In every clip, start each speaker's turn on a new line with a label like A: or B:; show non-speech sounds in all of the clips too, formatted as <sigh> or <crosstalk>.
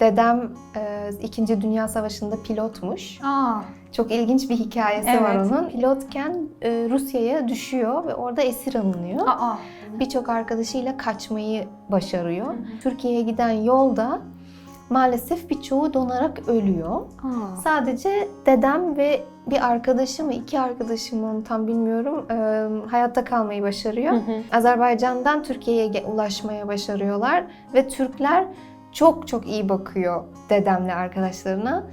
A: dedem e, İkinci Dünya Savaşı'nda pilotmuş.
B: Aa.
A: Çok ilginç bir hikayesi var
B: Evet.
A: onun. Pilotken e, Rusya'ya düşüyor ve orada esir alınıyor.
B: Aa.
A: Birçok arkadaşıyla kaçmayı başarıyor. Türkiye'ye giden yolda maalesef birçoğu donarak ölüyor.
B: Aa.
A: Sadece dedem ve bir arkadaşı mı, iki arkadaşı mı onu tam bilmiyorum, e, hayatta kalmayı başarıyor.
B: Hı hı.
A: Azerbaycan'dan Türkiye'ye ulaşmaya başarıyorlar ve Türkler çok çok iyi bakıyor dedemle arkadaşlarına.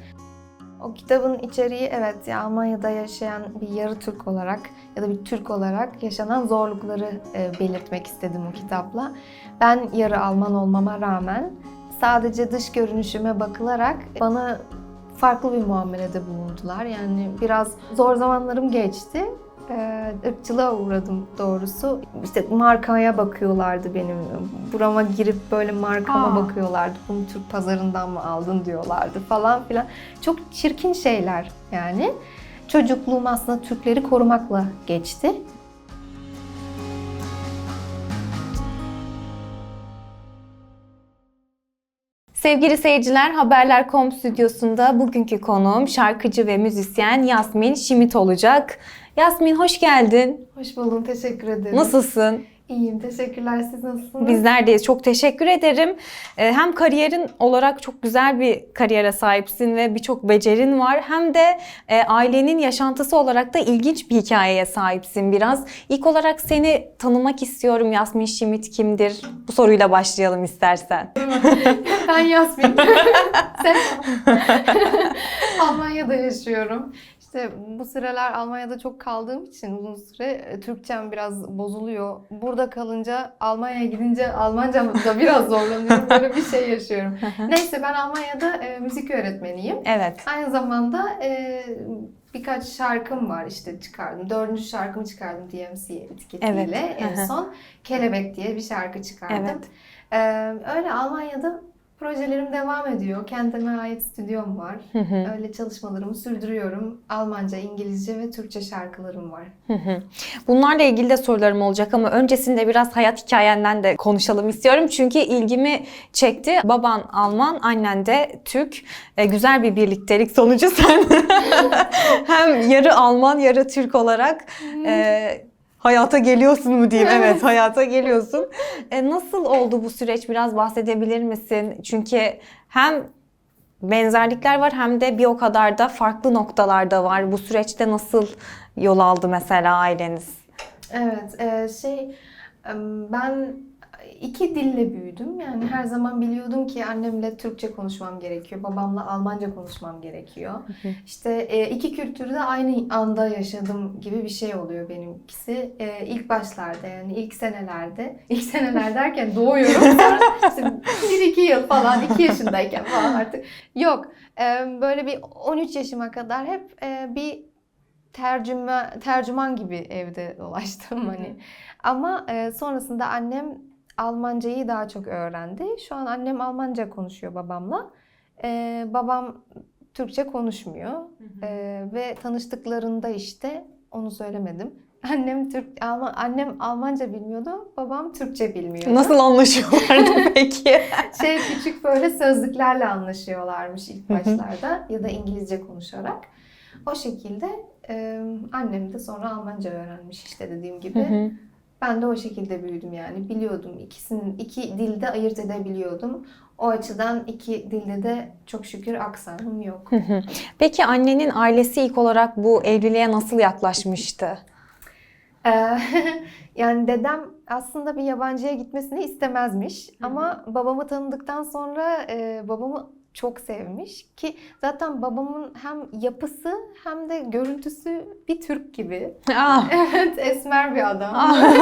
A: O kitabın içeriği evet ya Almanya'da yaşayan bir yarı Türk olarak ya da bir Türk olarak yaşanan zorlukları e, belirtmek istedim o kitapla. Ben yarı Alman olmama rağmen sadece dış görünüşüme bakılarak bana farklı bir muamelede bulundular. Yani biraz zor zamanlarım geçti. Ee, ırkçılığa uğradım doğrusu. İşte markaya bakıyorlardı benim. Burama girip böyle markama
B: Aa.
A: bakıyorlardı. Bunu Türk pazarından mı aldın diyorlardı falan filan. Çok çirkin şeyler yani. Çocukluğum aslında Türkleri korumakla geçti.
B: Sevgili seyirciler, Haberler.com stüdyosunda bugünkü konuğum şarkıcı ve müzisyen Yasmin Şimit olacak. Yasmin hoş geldin.
A: Hoş buldum, teşekkür ederim.
B: Nasılsın?
A: İyiyim, teşekkürler. Siz nasılsınız?
B: Bizler deyiz. Çok teşekkür ederim. Ee, Hem kariyerin olarak çok güzel bir kariyere sahipsin ve birçok becerin var. Hem de e, ailenin yaşantısı olarak da ilginç bir hikayeye sahipsin biraz. İlk olarak seni tanımak istiyorum. Yasmin Şimit kimdir? Bu soruyla başlayalım istersen. <laughs>
A: ben Yasmin. <laughs> Sen <laughs> Almanya'da yaşıyorum. İşte bu sıralar Almanya'da çok kaldığım için uzun süre e, Türkçem biraz bozuluyor. Burada kalınca Almanya'ya gidince Almancam da biraz zorlanıyorum. <laughs> Böyle bir şey yaşıyorum. Neyse ben Almanya'da e, müzik öğretmeniyim.
B: Evet.
A: Aynı zamanda e, birkaç şarkım var işte çıkardım. Dördüncü şarkımı çıkardım DMC etiketiyle.
B: Evet.
A: En son Kelebek diye bir şarkı çıkardım.
B: Evet.
A: E, öyle Almanya'da projelerim devam ediyor. Kendime ait stüdyom var.
B: Hı hı.
A: Öyle çalışmalarımı sürdürüyorum. Almanca, İngilizce ve Türkçe şarkılarım var.
B: Hı hı. Bunlarla ilgili de sorularım olacak ama öncesinde biraz hayat hikayenden de konuşalım istiyorum. Çünkü ilgimi çekti. Baban Alman, annen de Türk. E, güzel bir birliktelik sonucu sen <laughs> hem yarı Alman yarı Türk olarak e, hayata geliyorsun mu diyeyim. Evet, hayata geliyorsun. E, nasıl oldu bu süreç? Biraz bahsedebilir misin? Çünkü hem benzerlikler var hem de bir o kadar da farklı noktalarda var. Bu süreçte nasıl yol aldı mesela aileniz?
A: Evet, e, şey ben iki dille büyüdüm. Yani her zaman biliyordum ki annemle Türkçe konuşmam gerekiyor, babamla Almanca konuşmam gerekiyor. İşte e, iki kültürü de aynı anda yaşadım gibi bir şey oluyor benimkisi. E, ilk başlarda yani ilk senelerde, <laughs> ilk seneler derken doğuyorum. <laughs> İşte bir iki yıl falan, iki yaşındayken falan artık. Yok, e, böyle bir 13 yaşıma kadar hep bir tercüme tercüman gibi evde dolaştım hani. Ama e, sonrasında annem Almancayı daha çok öğrendi. Şu an annem Almanca konuşuyor babamla. E, babam Türkçe konuşmuyor. E, ve tanıştıklarında işte onu söylemedim. <laughs> Annem Türk Alman, annem Almanca bilmiyordu, babam Türkçe bilmiyordu.
B: Nasıl anlaşıyorlardı <laughs> peki?
A: Şey küçük böyle sözlüklerle anlaşıyorlarmış ilk başlarda ya da İngilizce konuşarak. O şekilde e, annem de sonra Almanca öğrenmiş işte dediğim gibi. Ben de o şekilde büyüdüm yani. Biliyordum ikisinin iki dilde ayırt edebiliyordum. O açıdan iki dilde de çok şükür aksanım yok.
B: Peki annenin ailesi ilk olarak bu evliliğe nasıl yaklaşmıştı?
A: Ee, <laughs> yani dedem aslında bir yabancıya gitmesini istemezmiş. Ama babamı tanıdıktan sonra e, babamı çok sevmiş ki zaten babamın hem yapısı hem de görüntüsü bir Türk gibi.
B: Aa, <laughs>
A: Evet, esmer bir adam.
B: aa.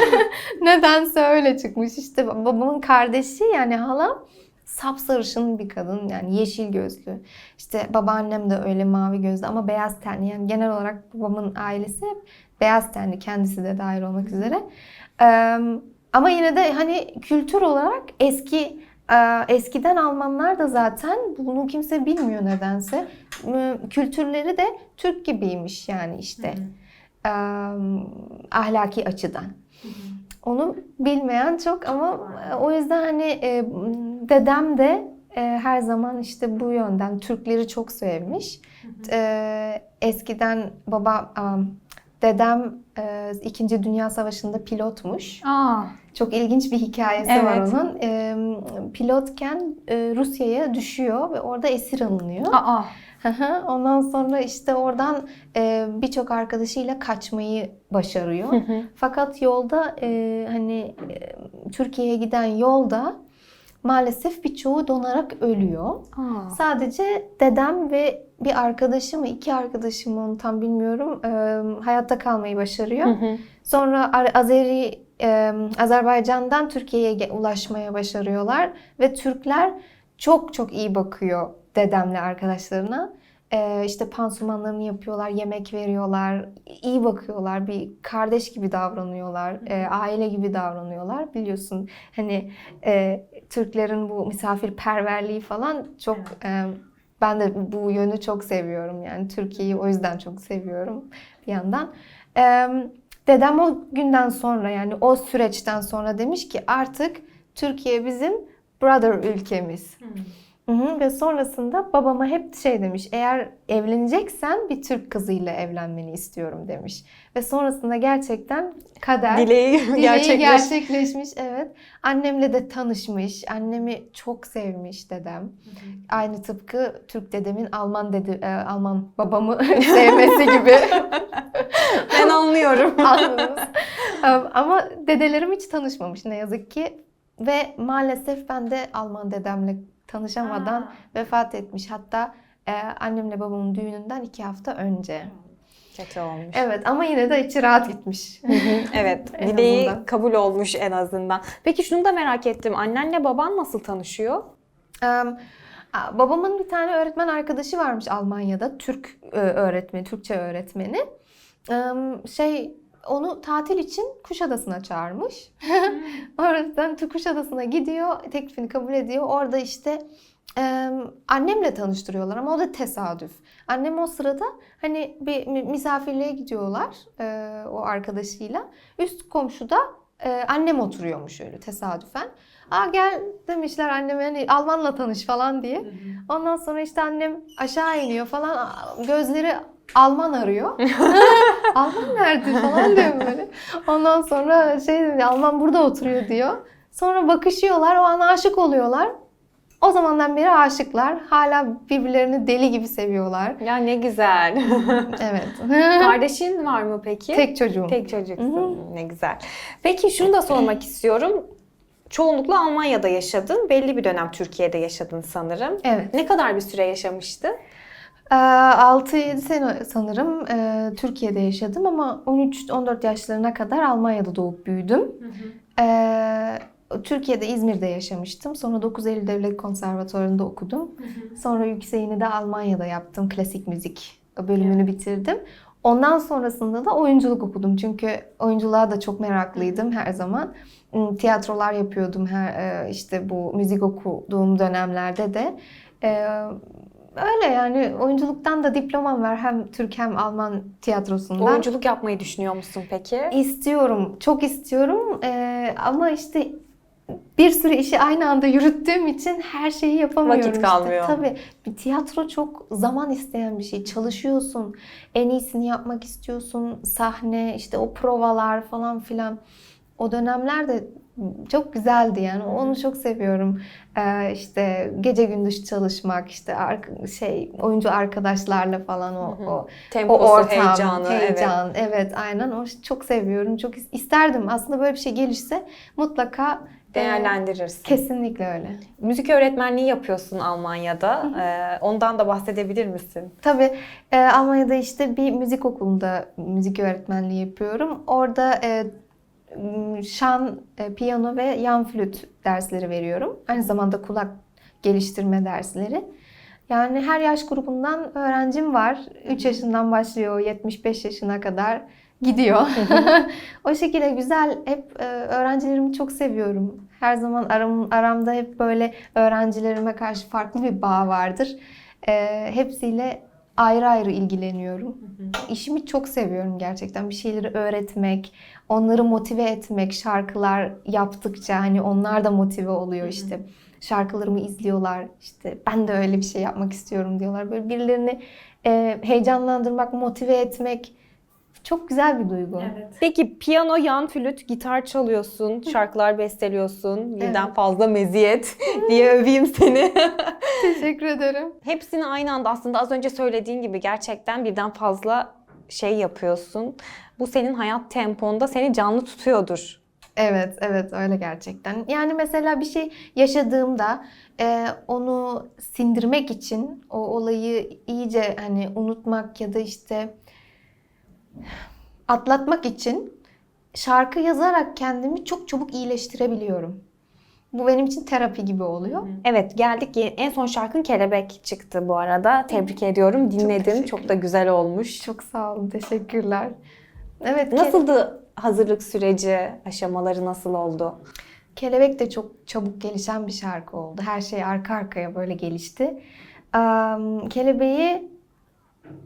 B: <laughs>
A: Nedense öyle çıkmış. İşte babamın kardeşi yani halam sapsarışın bir kadın yani yeşil gözlü. İşte babaannem de öyle mavi gözlü ama beyaz tenli. Yani genel olarak babamın ailesi hep beyaz tenli kendisi de dahil olmak üzere. Ee, ama yine de hani kültür olarak eski eskiden Almanlar da zaten bunu kimse bilmiyor nedense. Ee, Kültürleri de Türk gibiymiş yani işte e, ahlaki açıdan. Onu bilmeyen çok ama o yüzden hani e, dedem de e, her zaman işte bu yönden Türkleri çok sevmiş. E, eskiden baba, dedem e, İkinci Dünya Savaşı'nda pilotmuş.
B: Aa,
A: Çok ilginç bir hikayesi var
B: Evet.
A: onun. E, pilotken e, Rusya'ya düşüyor ve orada esir alınıyor.
B: aa.
A: Ondan sonra işte oradan e, birçok arkadaşıyla kaçmayı başarıyor.
B: Hı hı.
A: Fakat yolda e, hani e, Türkiye'ye giden yolda maalesef birçoğu donarak ölüyor.
B: Aa.
A: Sadece dedem ve bir arkadaşı mı, iki arkadaşı mı onu tam bilmiyorum e, hayatta kalmayı başarıyor.
B: Hı hı.
A: Sonra Azeri e, Azerbaycan'dan Türkiye'ye ulaşmaya başarıyorlar ve Türkler çok çok iyi bakıyor dedemle arkadaşlarına. E, işte pansumanlarını yapıyorlar, yemek veriyorlar, iyi bakıyorlar, bir kardeş gibi davranıyorlar, e, aile gibi davranıyorlar. Biliyorsun hani e, Türklerin bu misafirperverliği falan çok e, ben de bu yönü çok seviyorum yani Türkiye'yi o yüzden çok seviyorum bir yandan. E, Dedem o günden sonra yani o süreçten sonra demiş ki artık Türkiye bizim brother ülkemiz. Hı hı. Ve sonrasında babama hep şey demiş, eğer evleneceksen bir Türk kızıyla evlenmeni istiyorum demiş. Ve sonrasında gerçekten kader
B: Dileği
A: dileği <laughs>
B: gerçekleş.
A: gerçekleşmiş. Evet. Annemle de tanışmış. Annemi çok sevmiş dedem. Aynı tıpkı Türk dedemin Alman dede, e, Alman babamı <laughs> sevmesi gibi. <laughs>
B: Ben anlıyorum.
A: Anladınız. Ama dedelerim hiç tanışmamış ne yazık ki. Ve maalesef ben de Alman dedemle tanışamadan
B: Aa.
A: vefat etmiş. Hatta e, annemle babamın düğününden iki hafta önce.
B: Kötü olmuş.
A: Evet ama yine de içi rahat gitmiş.
B: evet. <laughs> Dileği kabul olmuş en azından. Peki şunu da merak ettim. Annenle baban nasıl tanışıyor?
A: Um, Babamın bir tane öğretmen arkadaşı varmış Almanya'da. Türk e, öğretmeni, Türkçe öğretmeni. Um, Şey onu tatil için Kuşadası'na çağırmış. <laughs> Oradan Kuşadası'na gidiyor, teklifini kabul ediyor. Orada işte e, annemle tanıştırıyorlar ama o da tesadüf. Annem o sırada hani bir mi- misafirliğe gidiyorlar e, o arkadaşıyla. Üst komşuda e, annem oturuyormuş öyle tesadüfen. Aa gel demişler anneme hani Almanla tanış falan diye. Ondan sonra işte annem aşağı iniyor falan gözleri Alman arıyor. <laughs> <laughs> Alman nerede falan diyor böyle. Ondan sonra şey Alman burada oturuyor diyor. Sonra bakışıyorlar o an aşık oluyorlar. O zamandan beri aşıklar. Hala birbirlerini deli gibi seviyorlar.
B: Ya ne güzel. <laughs>
A: Evet.
B: Kardeşin var mı peki?
A: Tek çocuğum.
B: Tek çocuksun. Ne güzel. Peki şunu da sormak <clears throat> istiyorum. Çoğunlukla Almanya'da yaşadın. Belli bir dönem Türkiye'de yaşadın sanırım.
A: Evet.
B: Ne kadar bir süre yaşamıştı?
A: Ee, 6-7 sene sanırım e, Türkiye'de yaşadım ama 13-14 yaşlarına kadar Almanya'da doğup büyüdüm. Ee, Türkiye'de İzmir'de yaşamıştım. Sonra 9 Eylül Devlet Konservatuvarı'nda okudum. Sonra yükseğini de Almanya'da yaptım. Klasik müzik bölümünü bitirdim. Ondan sonrasında da oyunculuk okudum. Çünkü oyunculuğa da çok meraklıydım her zaman. Hmm, Tiyatrolar yapıyordum her e, işte bu müzik okuduğum dönemlerde de. Öyle yani oyunculuktan da diplomam var hem Türk hem Alman tiyatrosundan.
B: Oyunculuk yapmayı düşünüyor musun peki?
A: İstiyorum, çok istiyorum Ee, ama işte bir sürü işi aynı anda yürüttüğüm için her şeyi yapamıyorum.
B: Vakit
A: işte.
B: kalmıyor.
A: Tabii bir tiyatro çok zaman isteyen bir şey. Çalışıyorsun, en iyisini yapmak istiyorsun. Sahne, işte o provalar falan filan. O dönemlerde çok güzeldi yani. Onu çok seviyorum. Ee, işte gece gündüz çalışmak, işte şey oyuncu arkadaşlarla falan o,
B: Hı hı.
A: o
B: Temposu,
A: o ortam,
B: heyecanı. evet.
A: heyecan. Evet. aynen. O çok seviyorum. Çok is- isterdim. Aslında böyle bir şey gelirse mutlaka e,
B: Değerlendirirsin.
A: kesinlikle öyle.
B: Müzik öğretmenliği yapıyorsun Almanya'da. Ee, ondan da bahsedebilir misin?
A: Tabii e, Almanya'da işte bir müzik okulunda müzik öğretmenliği yapıyorum. Orada e, şan, e, piyano ve yan flüt dersleri veriyorum. Aynı zamanda kulak geliştirme dersleri. Yani her yaş grubundan öğrencim var. 3 yaşından başlıyor, 75 yaşına kadar gidiyor. <laughs> o şekilde güzel. Hep e, öğrencilerimi çok seviyorum. Her zaman aram, aramda hep böyle öğrencilerime karşı farklı bir bağ vardır. E, hepsiyle ayrı ayrı ilgileniyorum. İşimi çok seviyorum gerçekten. Bir şeyleri öğretmek, onları motive etmek, şarkılar yaptıkça hani onlar da motive oluyor işte. şarkılarımı izliyorlar. İşte ben de öyle bir şey yapmak istiyorum diyorlar. Böyle birilerini e, heyecanlandırmak, motive etmek çok güzel bir duygu.
B: Peki piyano, yan flüt, gitar çalıyorsun, şarkılar besteliyorsun. Birden
A: Evet.
B: fazla meziyet <laughs> diye öveyim seni. <laughs>
A: Teşekkür ederim.
B: Hepsini aynı anda aslında az önce söylediğin gibi gerçekten birden fazla şey yapıyorsun. Bu senin hayat temponda seni canlı tutuyordur.
A: Evet, evet öyle gerçekten. Yani mesela bir şey yaşadığımda e, onu sindirmek için o olayı iyice hani unutmak ya da işte atlatmak için şarkı yazarak kendimi çok çabuk iyileştirebiliyorum. Bu benim için terapi gibi oluyor.
B: Evet geldik. En son şarkın Kelebek çıktı bu arada. Tebrik ediyorum. Dinledim.
A: teşekkür
B: Çok, da güzel olmuş.
A: Çok sağ olun, teşekkürler. Evet,
B: Nasıldı hazırlık süreci, aşamaları nasıl oldu?
A: Kelebek de çok çabuk gelişen bir şarkı oldu. Her şey arka arkaya böyle gelişti. Am, Kelebeği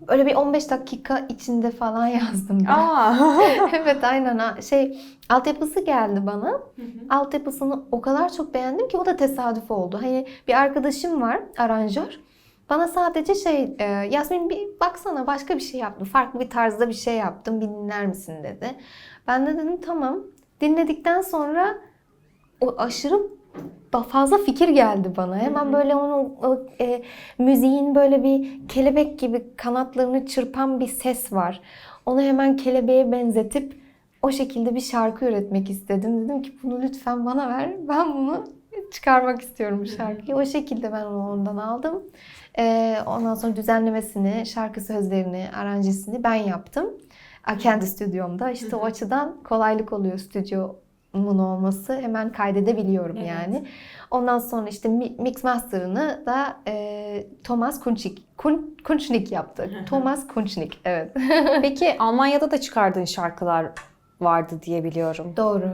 A: öyle bir 15 dakika içinde falan <laughs> yazdım ben.
B: Aa. <laughs>
A: evet aynen. Şey altyapısı geldi bana. Altyapısını o kadar çok beğendim ki o da tesadüf oldu. Hani bir arkadaşım var aranjör. Bana sadece şey e, Yasmin bir baksana başka bir şey yaptım. Farklı bir tarzda bir şey yaptım. Bir dinler misin dedi. Ben de dedim tamam. Dinledikten sonra o aşırı fazla fikir geldi bana. Hemen böyle onu o, e, müziğin böyle bir kelebek gibi kanatlarını çırpan bir ses var. Onu hemen kelebeğe benzetip o şekilde bir şarkı üretmek istedim. Dedim ki bunu lütfen bana ver. Ben bunu çıkarmak istiyorum bu şarkıyı. O şekilde ben onu ondan aldım. Ee, ondan sonra düzenlemesini, şarkı sözlerini, aranjesini ben yaptım. Kendi stüdyomda. İşte o açıdan kolaylık oluyor stüdyomun olması. Hemen kaydedebiliyorum
B: Evet.
A: yani. Ondan sonra işte mi- mix master'ını da e, Thomas Kunçik, Kun, Kunçnik yaptı. Thomas Kunçnik, evet. <laughs>
B: Peki Almanya'da da çıkardığın şarkılar vardı diye biliyorum.
A: Doğru.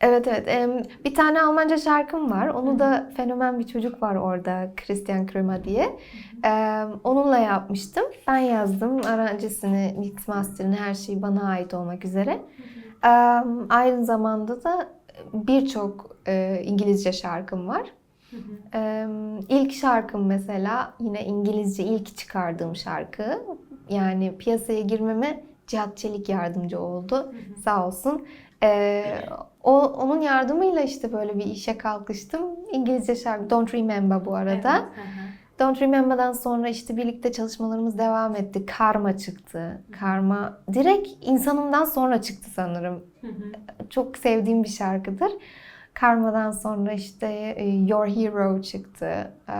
A: Evet evet. Bir tane Almanca şarkım var. Onu da fenomen bir çocuk var orada. Christian Krömer diye. Onunla yapmıştım. Ben yazdım. Aranjesini, mix master'ını her şeyi bana ait olmak üzere. Em, Aynı zamanda da birçok e, İngilizce şarkım var. Em, İlk şarkım mesela yine İngilizce ilk çıkardığım şarkı. Yani piyasaya girmeme Cihat Çelik yardımcı oldu. Sağ olsun. Ee, o onun yardımıyla işte böyle bir işe kalkıştım. İngilizce şarkı Don't Remember bu arada. Don't Remember'dan sonra işte birlikte çalışmalarımız devam etti. Karma çıktı. Karma direkt insanımdan sonra çıktı sanırım. Çok sevdiğim bir şarkıdır. Karma'dan sonra işte e, Your Hero çıktı. Ee,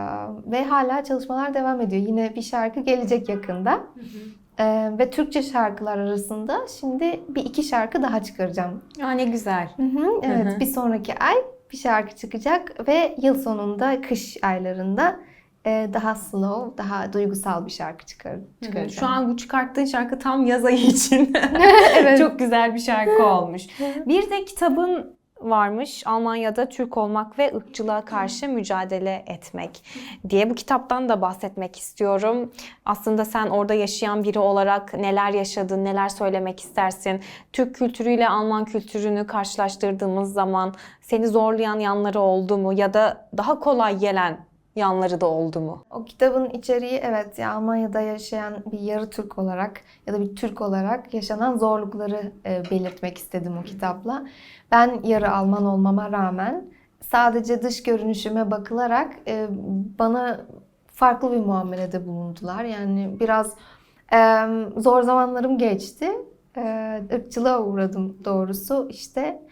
A: Ve hala çalışmalar devam ediyor. Yine bir şarkı gelecek yakında. Ee, Ve Türkçe şarkılar arasında şimdi bir iki şarkı daha çıkaracağım.
B: Ya ne güzel.
A: Hı hı, evet,
B: Hı hı.
A: bir sonraki ay bir şarkı çıkacak ve yıl sonunda kış aylarında daha slow, daha duygusal bir şarkı çıkar, çıkaracağım.
B: Şu an bu çıkarttığın şarkı tam yaz ayı için. <laughs>
A: Evet.
B: Çok güzel bir şarkı olmuş. Bir de kitabın varmış Almanya'da Türk olmak ve ırkçılığa karşı mücadele etmek diye bu kitaptan da bahsetmek istiyorum. Aslında sen orada yaşayan biri olarak neler yaşadın, neler söylemek istersin? Türk kültürüyle Alman kültürünü karşılaştırdığımız zaman seni zorlayan yanları oldu mu ya da daha kolay gelen yanları da oldu mu?
A: O kitabın içeriği evet ya Almanya'da yaşayan bir yarı Türk olarak ya da bir Türk olarak yaşanan zorlukları e, belirtmek istedim o kitapla. Ben yarı Alman olmama rağmen sadece dış görünüşüme bakılarak e, bana farklı bir muamelede bulundular. Yani biraz e, zor zamanlarım geçti. E, ırkçılığa uğradım doğrusu işte.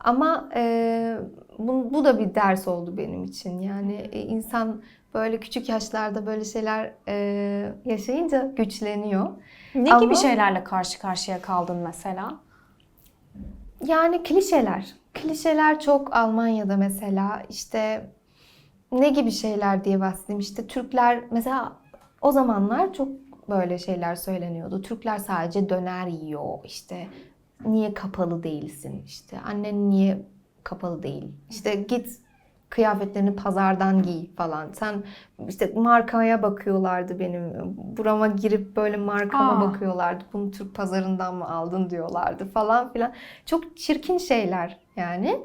A: Ama e, bu, bu da bir ders oldu benim için. Yani e, insan böyle küçük yaşlarda böyle şeyler e, yaşayınca güçleniyor.
B: Ne
A: Ama-
B: gibi şeylerle karşı karşıya kaldın mesela?
A: Yani klişeler. Klişeler çok Almanya'da mesela işte ne gibi şeyler diye bahsedeyim. İşte Türkler mesela o zamanlar çok böyle şeyler söyleniyordu. Türkler sadece döner yiyor. İşte niye kapalı değilsin? İşte annen niye kapalı değil? İşte git kıyafetlerini pazardan giy falan. Sen işte markaya bakıyorlardı benim. Burama girip böyle markama
B: Aa.
A: bakıyorlardı. Bunu Türk pazarından mı aldın diyorlardı falan filan. Çok çirkin şeyler yani.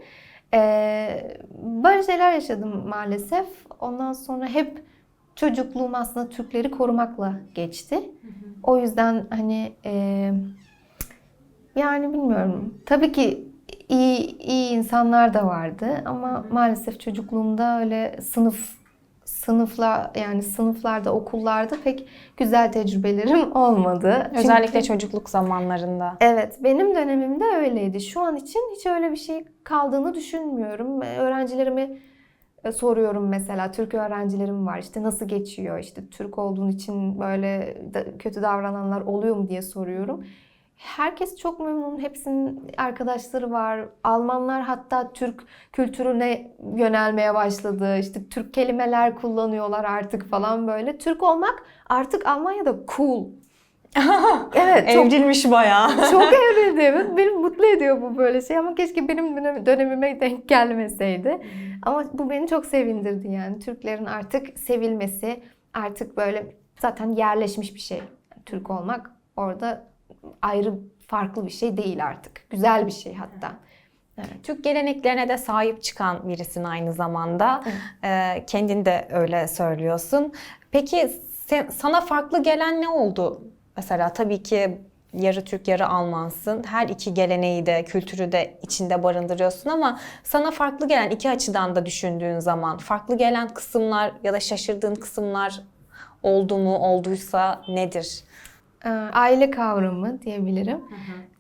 A: Ee, böyle şeyler yaşadım maalesef. Ondan sonra hep çocukluğum aslında Türkleri korumakla geçti. O yüzden hani e, yani bilmiyorum. Tabii ki iyi iyi insanlar da vardı ama maalesef çocukluğumda öyle sınıf sınıfla yani sınıflarda okullarda pek güzel tecrübelerim <laughs> olmadı.
B: Özellikle
A: Çünkü-
B: çocukluk zamanlarında.
A: Evet, benim dönemimde öyleydi. Şu an için hiç öyle bir şey kaldığını düşünmüyorum. Öğrencilerime e, soruyorum mesela, Türk öğrencilerim var. İşte nasıl geçiyor? İşte Türk olduğun için böyle kötü davrananlar oluyor mu diye soruyorum. Herkes çok memnun. Hepsinin arkadaşları var. Almanlar hatta Türk kültürüne yönelmeye başladı. İşte Türk kelimeler kullanıyorlar artık falan böyle. Türk olmak artık Almanya'da cool. <laughs> Evet, çok
B: Evrilmiş bayağı. <laughs>
A: çok <laughs> evrildi. Evet, Beni mutlu ediyor bu böyle şey ama keşke benim dönem- dönemime denk gelmeseydi. Ama bu beni çok sevindirdi yani. Türklerin artık sevilmesi, artık böyle zaten yerleşmiş bir şey. Türk olmak orada ayrı farklı bir şey değil artık. Güzel bir şey hatta. Evet.
B: Türk geleneklerine de sahip çıkan birisin aynı zamanda. Ee, kendin de öyle söylüyorsun. Peki sen- sana farklı gelen ne oldu? Mesela tabii ki yarı Türk yarı Almansın. Her iki geleneği de kültürü de içinde barındırıyorsun ama sana farklı gelen iki açıdan da düşündüğün zaman farklı gelen kısımlar ya da şaşırdığın kısımlar oldu mu olduysa nedir?
A: Ee, Aile kavramı diyebilirim.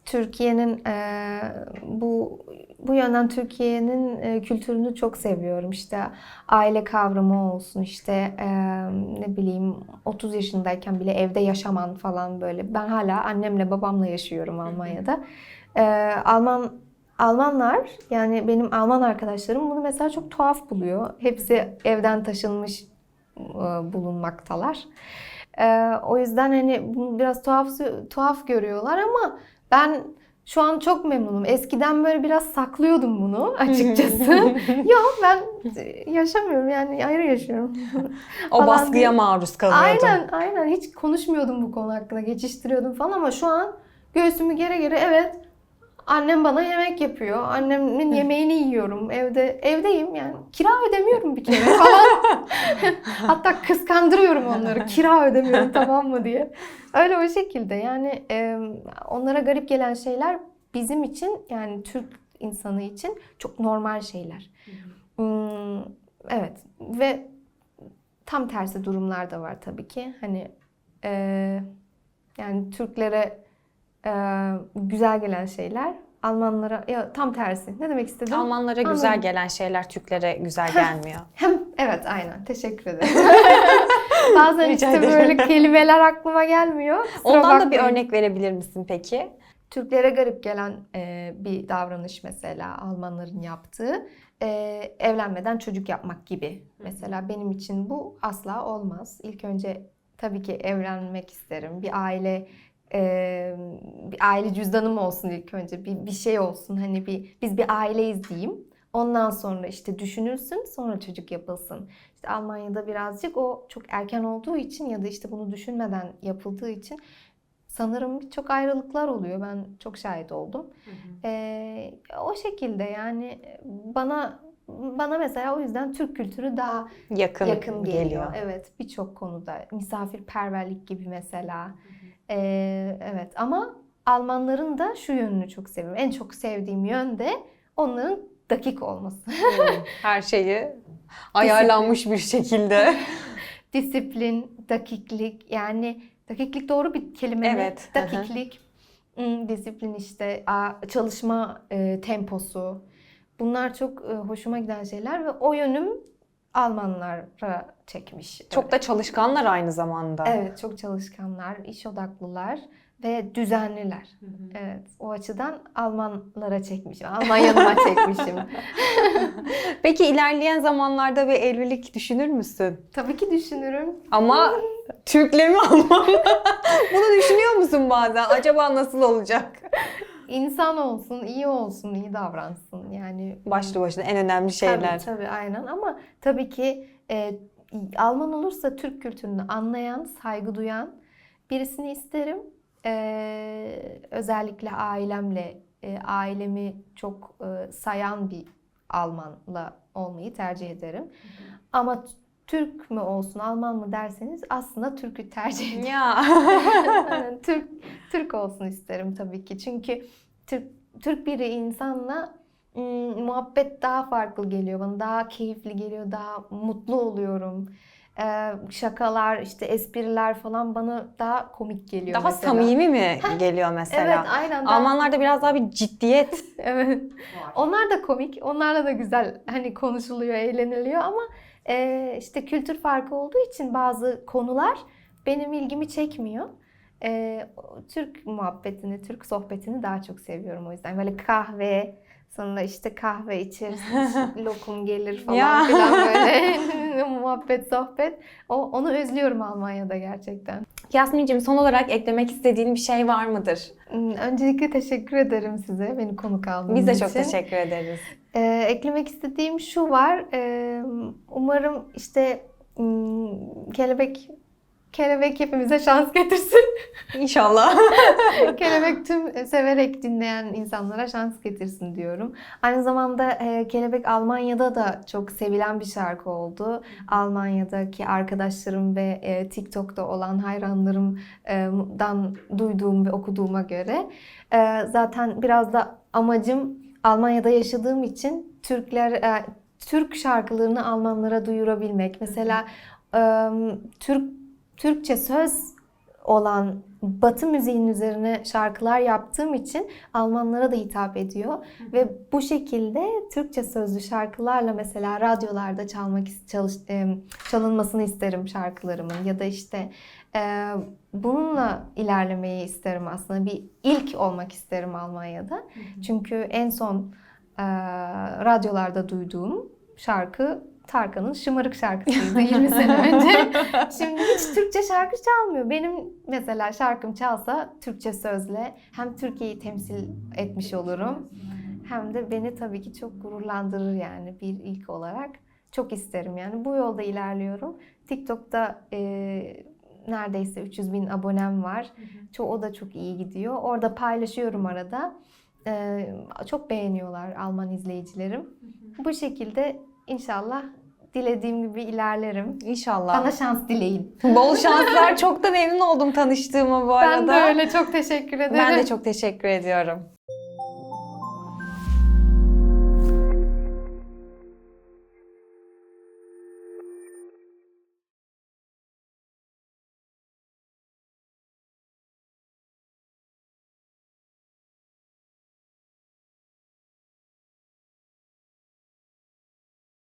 A: Türkiye'nin e, bu bu yönden Türkiye'nin e, kültürünü çok seviyorum. İşte aile kavramı olsun işte e, ne bileyim 30 yaşındayken bile evde yaşaman falan böyle. Ben hala annemle babamla yaşıyorum Almanya'da. E, Alman Almanlar yani benim Alman arkadaşlarım bunu mesela çok tuhaf buluyor. Hepsi evden taşınmış e, bulunmaktalar. Ee, o yüzden hani bunu biraz tuhaf tuhaf görüyorlar ama ben şu an çok memnunum. Eskiden böyle biraz saklıyordum bunu açıkçası. <laughs> Yok ben yaşamıyorum yani ayrı yaşıyorum.
B: O
A: Falan
B: baskıya maruz kalıyordun.
A: Aynen aynen hiç konuşmuyordum bu konu hakkında geçiştiriyordum falan ama şu an göğsümü gere gere evet annem bana yemek yapıyor. Annemin yemeğini yiyorum. Evde evdeyim yani. Kira ödemiyorum bir kere <laughs> falan. Hatta kıskandırıyorum onları. Kira ödemiyorum tamam mı diye. Öyle o şekilde yani e, onlara garip gelen şeyler bizim için yani Türk insanı için çok normal şeyler. Hmm, evet ve tam tersi durumlar da var tabii ki. Hani e, yani Türklere güzel gelen şeyler Almanlara ya tam tersi. Ne demek istedim?
B: Almanlara güzel
A: Anladım.
B: gelen şeyler Türklere güzel gelmiyor. <laughs>
A: Hem evet aynen. Teşekkür ederim. <laughs> Bazen
B: Rica
A: işte
B: ederim.
A: böyle kelimeler aklıma gelmiyor. Kusura
B: Ondan da bir
A: bakmayın.
B: örnek verebilir misin peki?
A: Türklere garip gelen e, bir davranış mesela Almanların yaptığı e, evlenmeden çocuk yapmak gibi. Mesela benim için bu asla olmaz. İlk önce tabii ki evlenmek isterim. Bir aile e, bir aile cüzdanım olsun ilk önce. Bir, bir şey olsun. Hani bir biz bir aileyiz diyeyim. Ondan sonra işte düşünülsün, sonra çocuk yapılsın. İşte Almanya'da birazcık o çok erken olduğu için ya da işte bunu düşünmeden yapıldığı için sanırım çok ayrılıklar oluyor. Ben çok şahit oldum. Ee, o şekilde yani bana bana mesela o yüzden Türk kültürü daha
B: Yakın,
A: yakın geliyor.
B: geliyor.
A: Evet, birçok konuda misafirperverlik gibi mesela. Ee, evet ama Almanların da şu yönünü çok seviyorum. En çok sevdiğim yön de onların dakik olması. <laughs>
B: Her şeyi ayarlanmış bir şekilde. <laughs>
A: Disiplin, dakiklik yani dakiklik doğru bir kelime mi?
B: Evet.
A: Dakiklik, hmm, disiplin işte, çalışma e, temposu. Bunlar çok e, hoşuma giden şeyler ve o yönüm Almanlara çekmiş.
B: Çok da çalışkanlar aynı zamanda.
A: Evet, çok çalışkanlar, iş odaklılar ve düzenliler. Evet, o açıdan Almanlara çekmişim. Alman yanıma <laughs> çekmişim.
B: Peki ilerleyen zamanlarda bir evlilik düşünür müsün?
A: Tabii ki düşünürüm.
B: Ama Türk'le mi Alman mı? <laughs> Bunu düşünüyor musun bazen? Acaba nasıl olacak?
A: İnsan olsun, iyi olsun, iyi davransın. Yani
B: Başlı başına en önemli şeyler.
A: Tabii tabii aynen ama tabii ki e, Alman olursa Türk kültürünü anlayan, saygı duyan birisini isterim. E, özellikle ailemle, e, ailemi çok e, sayan bir Almanla olmayı tercih ederim. Ama t- Türk mü olsun, Alman mı derseniz aslında Türk'ü tercih ederim.
B: Ya. <laughs>
A: Türk Türk olsun isterim tabii ki. Çünkü Türk Türk biri insanla ım, muhabbet daha farklı geliyor bana. Daha keyifli geliyor, daha mutlu oluyorum. Ee, şakalar, işte espriler falan bana daha komik geliyor
B: Daha
A: mesela.
B: samimi mi geliyor mesela?
A: Evet, aynen. Daha-
B: Almanlarda biraz daha bir ciddiyet. <laughs>
A: Evet. Onlar da komik. Onlarla da güzel hani konuşuluyor, eğleniliyor ama e, işte kültür farkı olduğu için bazı konular benim ilgimi çekmiyor. E, Türk muhabbetini, Türk sohbetini daha çok seviyorum o yüzden. Böyle kahve, sonra işte kahve içeriz, <laughs> lokum gelir falan filan böyle <laughs> <laughs> muhabbet, sohbet. O, onu özlüyorum Almanya'da gerçekten.
B: Yasmin'cim son olarak eklemek istediğin bir şey var mıdır?
A: Hmm, Öncelikle teşekkür ederim size beni konuk aldığınız
B: Biz de
A: için.
B: çok teşekkür ederiz.
A: Ee, eklemek istediğim şu var. Ee, umarım işte hmm, kelebek kelebek hepimize şans getirsin. <laughs>
B: İnşallah. <laughs>
A: kelebek tüm severek dinleyen insanlara şans getirsin diyorum. Aynı zamanda e, Kelebek Almanya'da da çok sevilen bir şarkı oldu. Almanya'daki arkadaşlarım ve e, TikTok'ta olan hayranlarımdan duyduğum ve okuduğuma göre e, zaten biraz da amacım Almanya'da yaşadığım için Türkler e, Türk şarkılarını Almanlara duyurabilmek. Mesela e, Türk Türkçe söz olan Batı müziğinin üzerine şarkılar yaptığım için Almanlara da hitap ediyor. Ve bu şekilde Türkçe sözlü şarkılarla mesela radyolarda çalmak çalış, çalınmasını isterim şarkılarımın ya da işte e, bununla ilerlemeyi isterim aslında. Bir ilk olmak isterim Almanya'da. Çünkü en son e, radyolarda duyduğum şarkı Tarkan'ın Şımarık şarkısıydı <laughs> 20 sene önce. Şimdi hiç Türkçe şarkı çalmıyor. Benim mesela şarkım çalsa Türkçe sözle hem Türkiye'yi temsil etmiş olurum hem de beni tabii ki çok gururlandırır yani bir ilk olarak. Çok isterim yani bu yolda ilerliyorum. TikTok'ta e, neredeyse 300 bin abonem var. Çok, o da çok iyi gidiyor. Orada paylaşıyorum arada. E, çok beğeniyorlar Alman izleyicilerim. Bu şekilde inşallah dilediğim gibi ilerlerim.
B: İnşallah.
A: Bana şans dileyin.
B: Bol şanslar. Çok da memnun oldum tanıştığıma bu arada.
A: Ben de öyle çok teşekkür ederim.
B: Ben de çok teşekkür ediyorum.